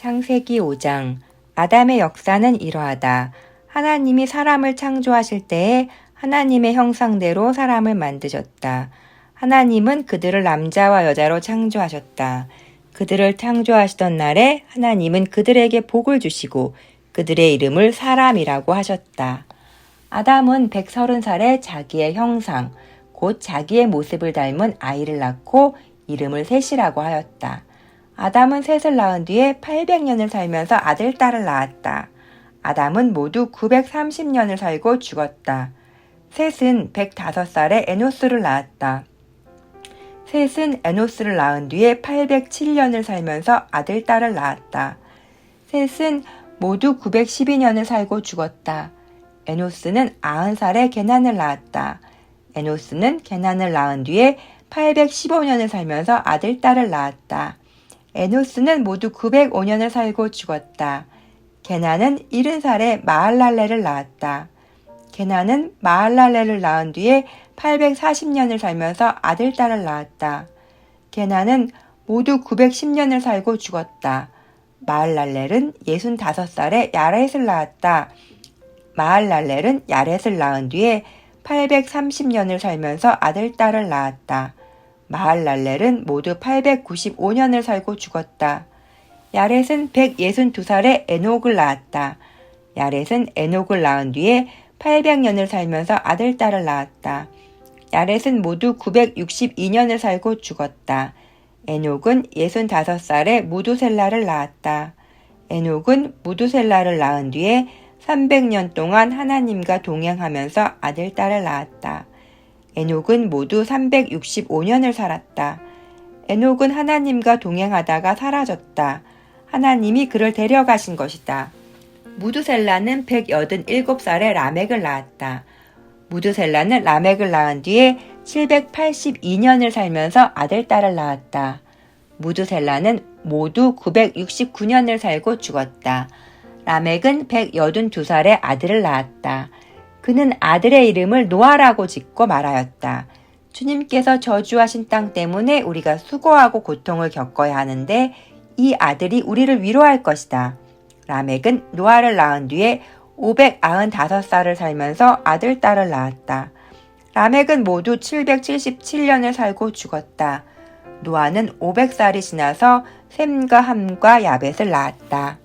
창세기 5장 아담의 역사는 이러하다. 하나님이 사람을 창조하실 때에 하나님의 형상대로 사람을 만드셨다. 하나님은 그들을 남자와 여자로 창조하셨다. 그들을 창조하시던 날에 하나님은 그들에게 복을 주시고 그들의 이름을 사람이라고 하셨다. 아담은 130살에 자기의 형상, 곧 자기의 모습을 닮은 아이를 낳고 이름을 셋이라고 하였다. 아담은 셋을 낳은 뒤에 800년을 살면서 아들, 딸을 낳았다. 아담은 모두 930년을 살고 죽었다. 셋은 105살에 에노스를 낳았다. 셋은 에노스를 낳은 뒤에 807년을 살면서 아들, 딸을 낳았다. 셋은 모두 912년을 살고 죽었다. 에노스는 90살에 게난을 낳았다. 에노스는 게난을 낳은 뒤에 815년을 살면서 아들, 딸을 낳았다. 에노스는 모두 905년을 살고 죽었다. 게나는 70살에 마할랄레를 낳았다. 게나는 마할랄레를 낳은 뒤에 840년을 살면서 아들, 딸을 낳았다. 게나는 모두 910년을 살고 죽었다. 마할랄렐은 65살에 야렛을 낳았다. 마할랄렐은 야렛을 낳은 뒤에 830년을 살면서 아들, 딸을 낳았다. 마할랄렐은 모두 895년을 살고 죽었다. 야렛은 162살에 에녹을 낳았다. 야렛은 에녹을 낳은 뒤에 800년을 살면서 아들, 딸을 낳았다. 야렛은 모두 962년을 살고 죽었다. 에녹은 65살에 무두셀라를 낳았다. 에녹은 무두셀라를 낳은 뒤에 300년 동안 하나님과 동행하면서 아들, 딸을 낳았다. 에녹은 모두 365년을 살았다. 에녹은 하나님과 동행하다가 사라졌다. 하나님이 그를 데려가신 것이다. 무두셀라는 187살에 라멕을 낳았다. 무두셀라는 라멕을 낳은 뒤에 782년을 살면서 아들, 딸을 낳았다. 무두셀라는 모두 969년을 살고 죽었다. 라멕은 182살에 아들을 낳았다. 그는 아들의 이름을 노아라고 짓고 말하였다. 주님께서 저주하신 땅 때문에 우리가 수고하고 고통을 겪어야 하는데 이 아들이 우리를 위로할 것이다. 라멕은 노아를 낳은 뒤에 595살을 살면서 아들, 딸을 낳았다. 라멕은 모두 777년을 살고 죽었다. 노아는 500살이 지나서 셈과 함과 야벳을 낳았다.